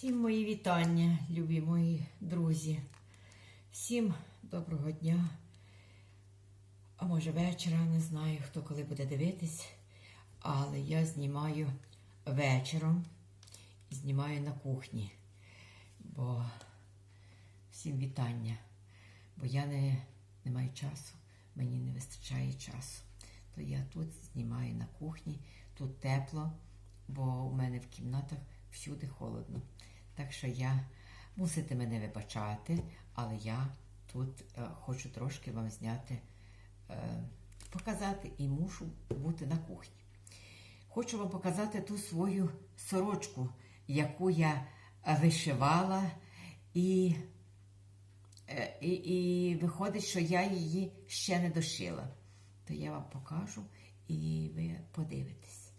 Всім мої вітання, любі мої друзі. Всім доброго дня. А може вечора, не знаю, хто коли буде дивитись. Але я знімаю вечором і знімаю на кухні. Бо всім вітання. Бо я не, не маю часу, мені не вистачає часу. То я тут знімаю на кухні, тут тепло, бо у мене в кімнатах всюди холодно. Так що я мусите мене вибачати, але я тут е, хочу трошки вам зняти, е, показати і мушу бути на кухні. Хочу вам показати ту свою сорочку, яку я вишивала, і, е, і, і виходить, що я її ще не дошила. То я вам покажу і ви подивитесь.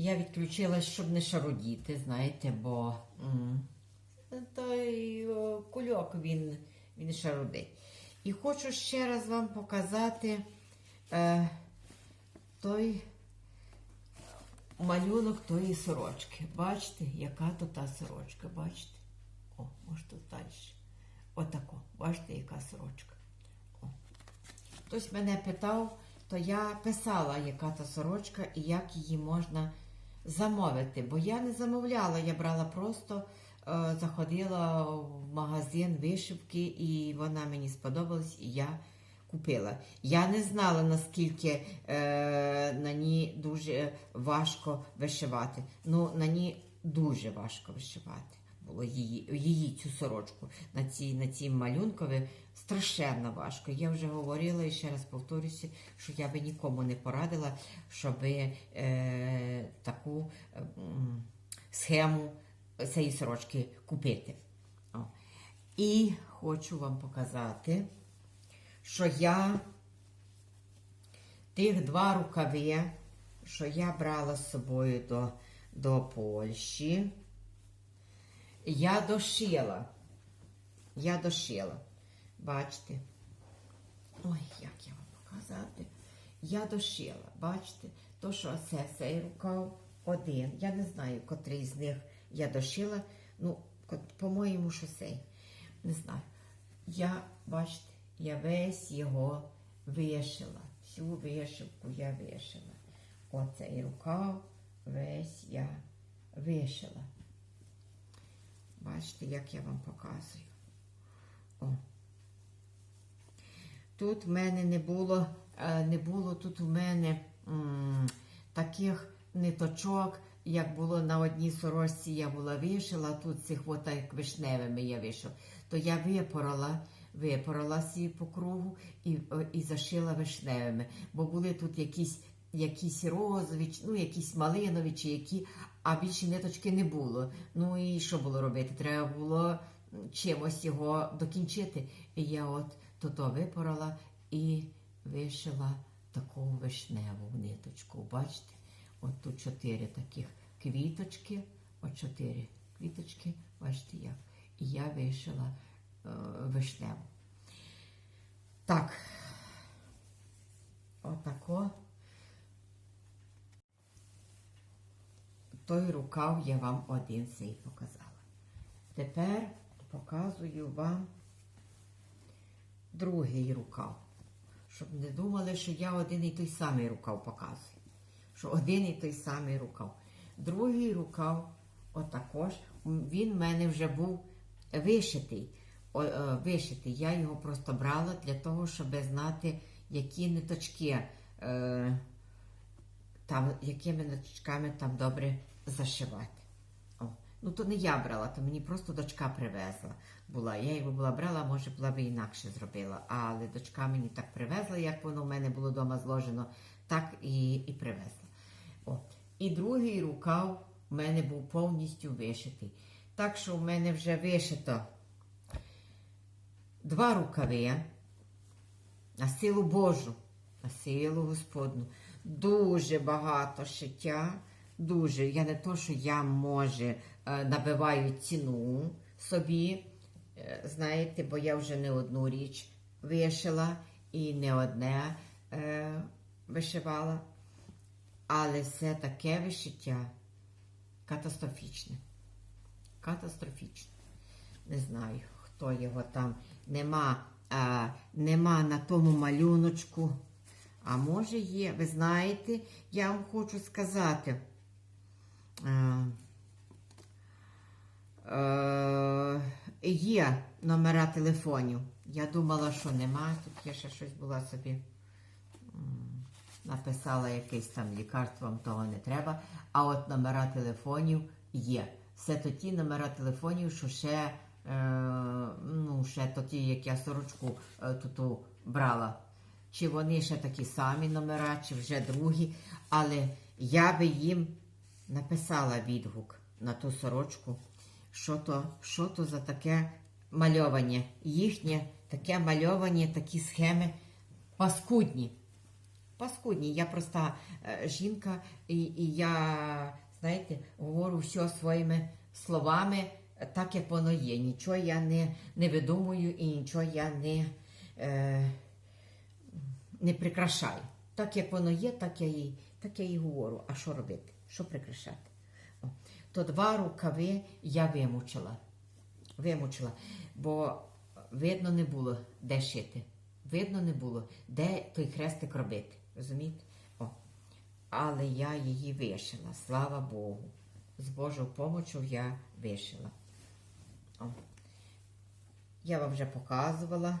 Я відключилась, щоб не шарудіти, знаєте, бо той кульок він, він шарудить. І хочу ще раз вам показати е, той малюнок тої сорочки. Бачите, яка то та сорочка, бачите? О, може тут далі. Отако, бачите, яка сорочка. О. Хтось мене питав, то я писала, яка та сорочка і як її можна замовити. Бо я не замовляла, я брала просто, е, заходила в магазин вишивки, і вона мені сподобалась, і я купила. Я не знала, наскільки е, на ній дуже важко вишивати. Ну, на ній дуже важко вишивати. Було її, її цю сорочку на цій на цій малюнкові страшенно важко. Я вже говорила і ще раз повторюся, що я би нікому не порадила, щоб е, таку е, схему цієї сорочки купити. О. І хочу вам показати, що я тих два рукави, що я брала з собою до, до Польщі, я дошила. Я дошила. Бачите? Ой, як я вам показати. Я дошила, бачите, то, що це цей рукав один. Я не знаю, котрий з них я дошила. Ну, по-моєму, що цей. Не знаю. Я, бачите, я весь його вишила. Всю вишивку я вишила. Оцей рукав весь я вишила. Бачите, як я вам показую. О. Тут в мене не було, е, не було тут у мене таких ниточок, як було на одній сорочці я була вишила, тут цих от як вишневими я вишила. То я випорола, випорола всі по кругу і, е, і зашила вишневими. Бо були тут якісь, якісь розові, ну якісь малинові, чи які, а більше ниточки не було. Ну і що було робити? Треба було чимось його докінчити. І я от то випорола і вишила таку вишневу ниточку. Бачите? От тут чотири таких квіточки, от чотири квіточки, бачите як. І я вишила е, вишневу. Так, отако. Той рукав я вам один цей показала. Тепер показую вам другий рукав. Щоб не думали, що я один і той самий рукав показую. Що один і той самий рукав. Другий рукав, отакож, він в мене вже був вишитий. О, е, вишитий. Я його просто брала для того, щоб знати, які ниточки, е, там, якими ниточками там добре зашивати. Ну, то не я брала, то мені просто дочка привезла була. Я його була брала, може, була би інакше зробила. Але дочка мені так привезла, як воно в мене було вдома зложено, так і, і привезла. О. І другий рукав у мене був повністю вишитий. Так що в мене вже вишито два рукави на силу Божу, на силу Господну. Дуже багато шиття. Дуже. Я не то, що я може набиваю ціну собі. Е, Знаєте, бо я вже не одну річ вишила і не одне е, вишивала. Але все таке вишиття катастрофічне. Катастрофічне. Не знаю, хто його там. Нема, а, нема на тому малюночку. А може є, ви знаєте, я вам хочу сказати. Е, є номера телефонів. Я думала, що нема. Тут я ще щось була собі. Написала якесь там лікарство, вам того не треба. А от номера телефонів є. Все то ті номера телефонів, що ще, е, ну, ще то ті, як я сорочку е, туту брала. Чи вони ще такі самі номера, чи вже другі. Але я би їм написала відгук на ту сорочку, що то, що то за таке мальовання. Їхнє таке мальовання, такі схеми паскудні. Паскудні. Я проста е, жінка, і, і я, знаєте, говорю все своїми словами, так як воно є. Нічого я не, не видумую і нічого я не, е, не прикрашаю. Так як воно є, так я і, так я і говорю. А що робити? Що прикрашати? То два рукави я вимучила. Вимучила, бо видно не було, де шити. Видно не було, де той хрестик робити. Розумієте? О. Але я її вишила, слава Богу. З Божою помочю я вишила. О. Я вам вже показувала.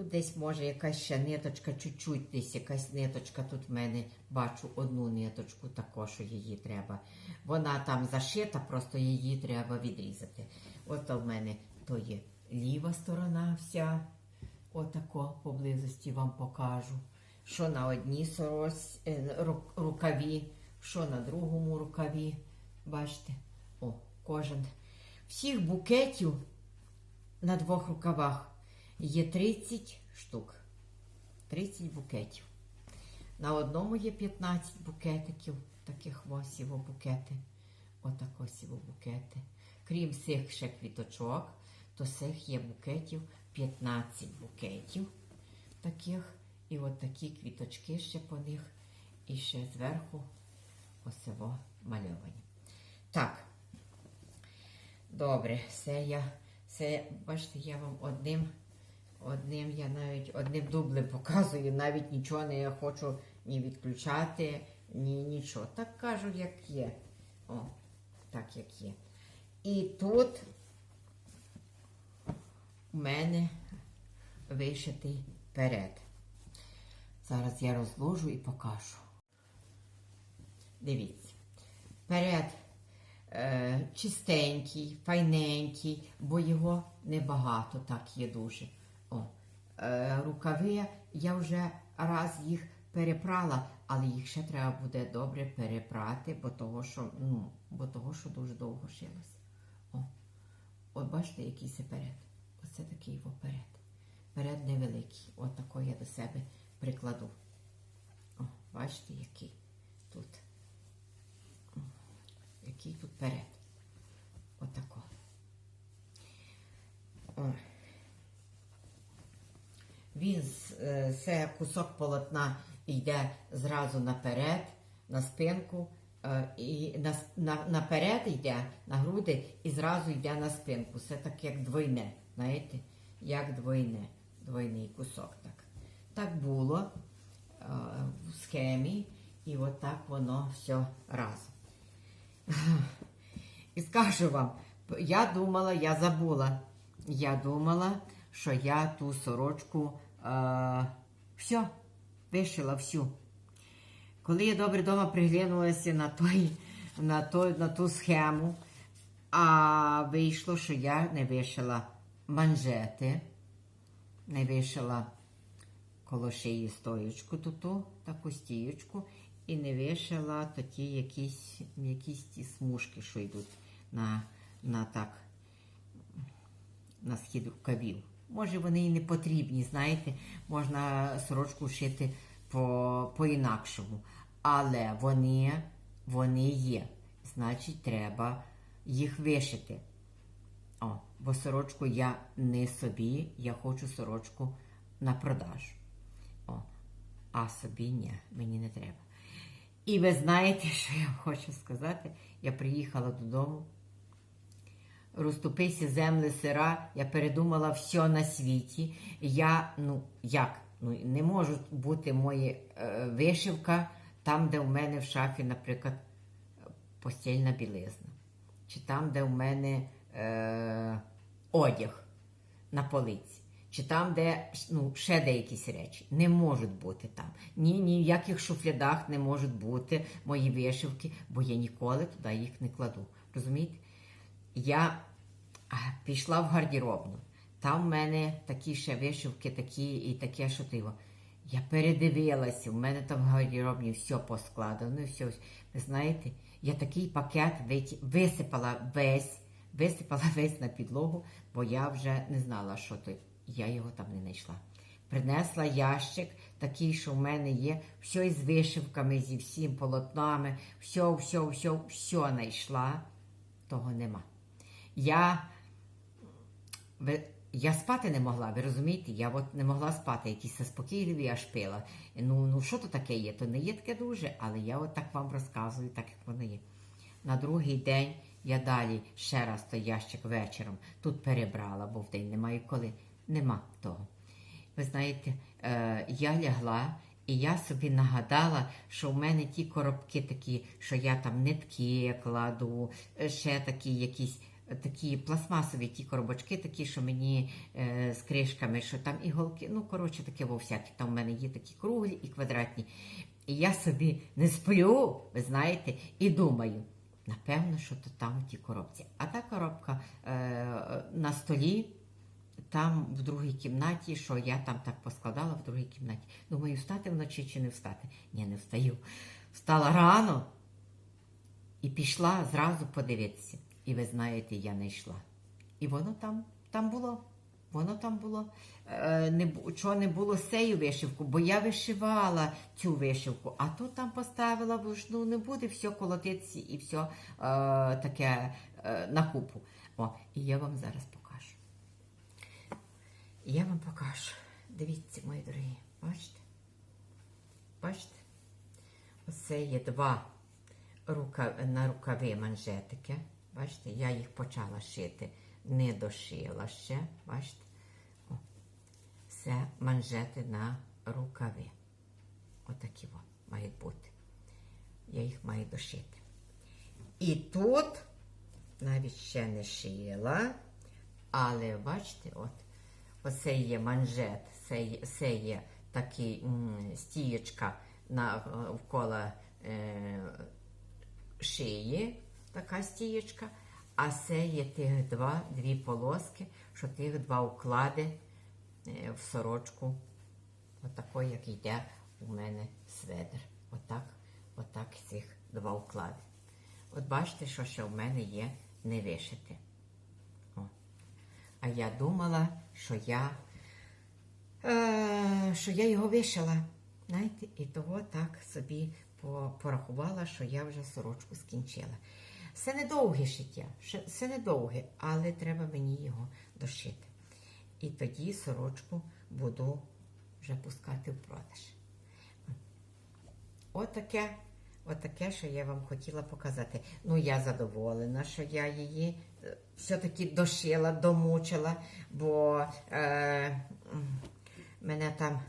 Тут десь може якась ще ниточка, чуть-чуть десь якась ниточка. Тут в мене бачу одну ниточку, також що її треба. Вона там зашита, просто її треба відрізати. От в мене то є ліва сторона вся. Отако поблизості вам покажу. Що на одній сорось, е, рукаві, що на другому рукаві. Бачите? О, кожен. Всіх букетів на двох рукавах є 30 штук. 30 букетів. На одному є 15 букетиків, таких ось його букети. Отак ось його букети. Крім цих ще квіточок, то цих є букетів 15 букетів таких. І от такі квіточки ще по них. І ще зверху осиво мальовані. Так. Добре, все я, все, бачите, я вам одним, одним, я навіть одним дублем показую, навіть нічого не хочу ні відключати, ні нічого. Так кажу, як є. О, так як є. І тут у мене вишитий перед. Зараз я розложу і покажу. Дивіться. Перед е, чистенький, файненький, бо його небагато, так є дуже. О, е, рукави я вже раз їх перепрала, але їх ще треба буде добре перепрати, бо того, що, ну, бо того, що дуже довго шилося. О, от бачите, який це перед. Оце такий перед. Перед невеликий. От такий я до себе прикладу. О, бачите, який тут. Який тут перед. Отако. О. Він це кусок полотна йде зразу наперед, на спинку, е, і на, на, наперед йде на груди і зразу йде на спинку. Це так як двойне, знаєте, як двойне, двойний кусок. Так, так було е, в схемі, і отак воно все разом. І скажу вам, я думала, я забула. Я думала, що я ту сорочку е, все, вишила всю. Коли я добре вдома приглянулася на, той, на, той, на ту схему, а вийшло, що я не вишила манжети, не вишила коло шиї стоючку туту, таку стіючку, і не вишила такі якісь, якісь ті смужки, що йдуть на, на так, на схід рукавів. Може, вони і не потрібні, знаєте, можна сорочку шити по, по-інакшому. Але вони, вони є. Значить, треба їх вишити. О, бо сорочку я не собі, я хочу сорочку на продаж. О, а собі ні, мені не треба. І ви знаєте, що я хочу сказати? Я приїхала додому. Розступися земли сира, я передумала все на світі. Я, ну, як? Ну, не може бути моя е, вишивка там, де в мене в шафі, наприклад, постільна білизна. Чи там, де в мене е, одяг на полиці. Чи там, де ну, ще деякісь речі. Не можуть бути там. Ні, ні в яких шуфлядах не можуть бути мої вишивки, бо я ніколи туди їх не кладу. Розумієте? Я пішла в гардеробну. Там в мене такі ще вишивки, такі і таке, що. Я передивилася, в мене там в гардеробні все поскладено, все. Ви знаєте, я такий пакет висипала весь, висипала весь на підлогу, бо я вже не знала, що то. Я його там не знайшла. Принесла ящик, такий, що в мене є, все із вишивками, зі всім полотнами, все, все, все, все знайшла, того нема. Я, я спати не могла, ви розумієте? Я от не могла спати, якісь заспокійливі аж пила. Ну, ну що то таке є? То не є таке дуже, але я от так вам розказую, так як воно є. На другий день я далі ще раз той ящик вечором тут перебрала, бо в день немає коли. Нема того. Ви знаєте, е, я лягла і я собі нагадала, що в мене ті коробки такі, що я там нитки кладу, е, ще такі якісь такі пластмасові ті коробочки, такі, що мені е, з кришками, що там іголки, ну коротше таке во. Там в мене є такі круглі і квадратні. І я собі не сплю, ви знаєте, і думаю. Напевно, що то там в тій коробці. А та коробка е, на столі, там в другій кімнаті, що я там так поскладала в другій кімнаті. Думаю, встати вночі чи не встати? Ні, не встаю. Встала рано і пішла зразу подивитися. І ви знаєте, я не йшла. І воно там, там було. Воно там було. Е, не, чого не було сею вишивку, бо я вишивала цю вишивку, а то там поставила, бо ж ну, не буде все колотитися і все е, таке е, на купу. О, і я вам зараз покажу. Я вам покажу. Дивіться, мої дорогі, бачите? Бачите? Оце є два рука, на рукави манжетики. Бачите, я їх почала шити, не дошила ще. Бачите? О, це манжети на рукави. Отакі о, мають бути. Я їх маю дошити. І тут навіть ще не шила, але бачите, от, оце є манжет, це є, це є такий м, стієчка навколо е, шиї, така стієчка, а це є тих два, дві полоски, що тих два уклади е, в сорочку, отако, як йде у мене сведер. Отак, отак цих два уклади. От бачите, що ще в мене є не вишите. О. А я думала, що я, е, що я його вишила. Знаєте, і того так собі порахувала, що я вже сорочку скінчила. Це недовге шиття, це недовге, але треба мені його дошити. І тоді сорочку буду вже пускати в продаж. Отаке, отаке, що я вам хотіла показати. Ну, я задоволена, що я її е, все-таки дошила, домучила, бо е, мене там.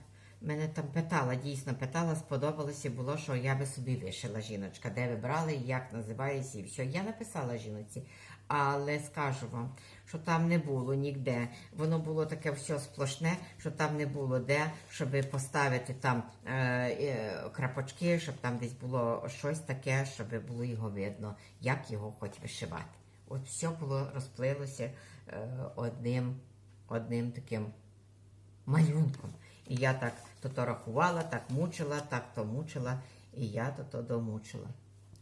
Мене там питала, дійсно питала, сподобалося було, що я би собі вишила жіночка, де ви брали, як називається і все. Я написала жіночці, але скажу вам, що там не було ніде. Воно було таке все сплошне, що там не було де, щоб поставити там е, е, крапочки, щоб там десь було щось таке, щоб було його видно, як його хоч вишивати. От все було розплилося е, одним, одним таким малюнком. І я так то то рахувала, так мучила, так то мучила, і я то то домучила.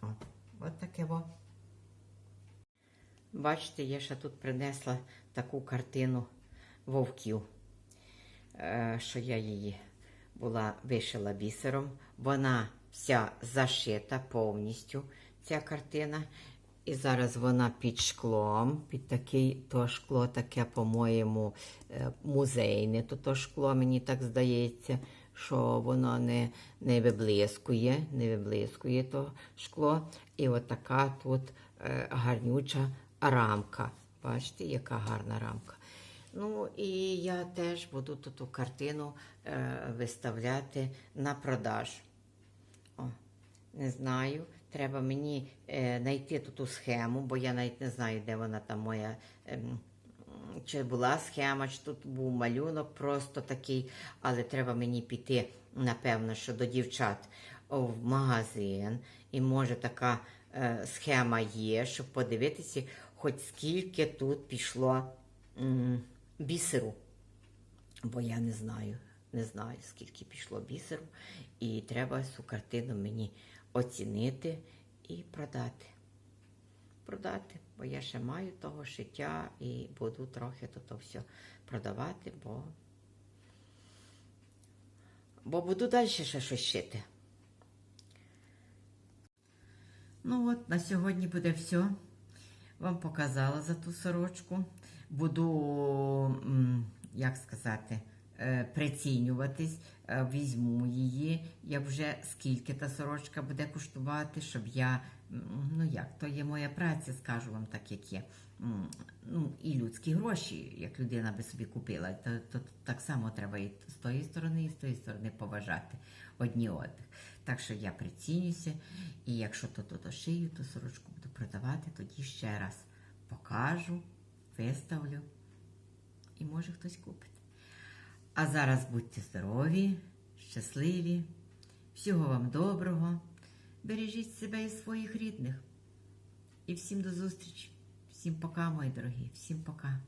От, от таке во. Бачите, я ще тут принесла таку картину вовків, е, що я її була вишила бісером. Вона вся зашита повністю, ця картина. І зараз вона під шклом, під такий, то шкло таке, по-моєму, е, музейне, то то шкло, мені так здається, що воно не, не виблискує, не виблискує то шкло. І от тут е, гарнюча рамка. Бачите, яка гарна рамка. Ну і я теж буду ту картину е, виставляти на продаж. О, не знаю. Треба мені е, знайти ту, ту схему, бо я навіть не знаю, де вона там моя. ем, чи була схема, чи тут був малюнок просто такий, але треба мені піти, напевно, що до дівчат в магазин. І може така е, схема є, щоб подивитися, хоч скільки тут пішло м, бісеру. Бо я не знаю, не знаю, скільки пішло бісеру, і треба цю картину мені оцінити і продати. Продати, бо я ще маю того шиття і буду трохи то, все продавати, бо, бо буду далі ще щось шити. Ну от, на сьогодні буде все. Вам показала за ту сорочку. Буду, як сказати, прицінюватись, е, візьму її, як вже скільки та сорочка буде коштувати, щоб я, ну як, то є моя праця, скажу вам так, як є. Ну, і людські гроші, як людина би собі купила, то, то так само треба і з тої сторони, і з тої сторони поважати одні одних. Так що я прицінюся, і якщо то то дошию, то сорочку буду продавати, тоді ще раз покажу, виставлю, і може хтось купить. А зараз будьте здорові, щасливі, всього вам доброго, бережіть себе і своїх рідних. І всім до зустрічі. Всім пока, мої дорогі, всім пока.